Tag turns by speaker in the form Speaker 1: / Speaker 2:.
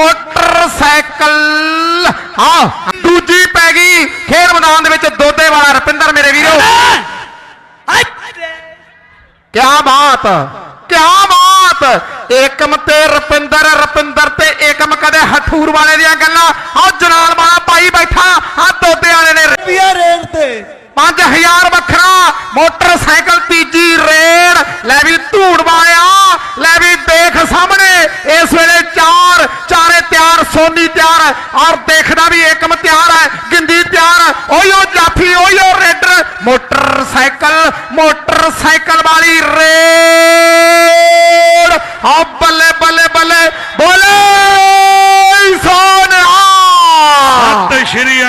Speaker 1: Motorcycle. ਆ ਦੂਜੀ ਪੈ ਗਈ। ਖੇਡ ਮੈਦਾਨ ਦੇ ਵਿੱਚ ਦੋਦੇ ਵਾਲਾ ਰਪਿੰਦਰ ਮੇਰੇ ਵੀਰੋ। ਕੀ ਬਾਤ ਕੀ ਬਾਤ। ਏਕਮ ਤੇ ਰਪਿੰਦਰ ਰਪਿੰਦਰ ਤੇ ਏਕਮ ਕਦੇ ਹਠੂਰ ਵਾਲੇ ਦੀਆਂ ਗੱਲਾਂ। ਆ ਜਨਾਲ ਵਾਲਾ ਭਾਈ ਬੈਠਾ ਆ ਦੋਦੇ ਵਾਲੇ ਨੇ।
Speaker 2: ਰੁਪਿਆ ਰੇਡ ਤੇ।
Speaker 1: 5000 ਵੱਖਰਾ ਮੋਟਰਸਾਈਕਲ ਤੀਜੀ ਰੇਡ। ਲੈ ਵੀ ਧੂੜ ਵਾਲਿਆ ਲੈ ਵੀ ਦੇਖ ਸਾਹਮਣੇ। ਸੋਨੀ ਤਿਆਰ ਹੈ, ਔਰ ਦੇਖਦਾ ਵੀ ਏਕਮ ਤਿਆਰ ਹੈ, ਗਿੰਦੀ ਤਿਆਰ ਹੈ। ਓਯੋ ਜਾਫੀ ਓਯੋ ਰੇਡਰ, ਮੋਟਰਸਾਈਕਲ ਮੋਟਰਸਾਈਕਲ ਵਾਲੀ ਰੇਡ। ਆ ਬੱਲੇ ਬੱਲੇ ਬੱਲੇ, ਬੋਲੇ ਸੋਨਾ ਸਤਿ ਸ਼੍ਰੀ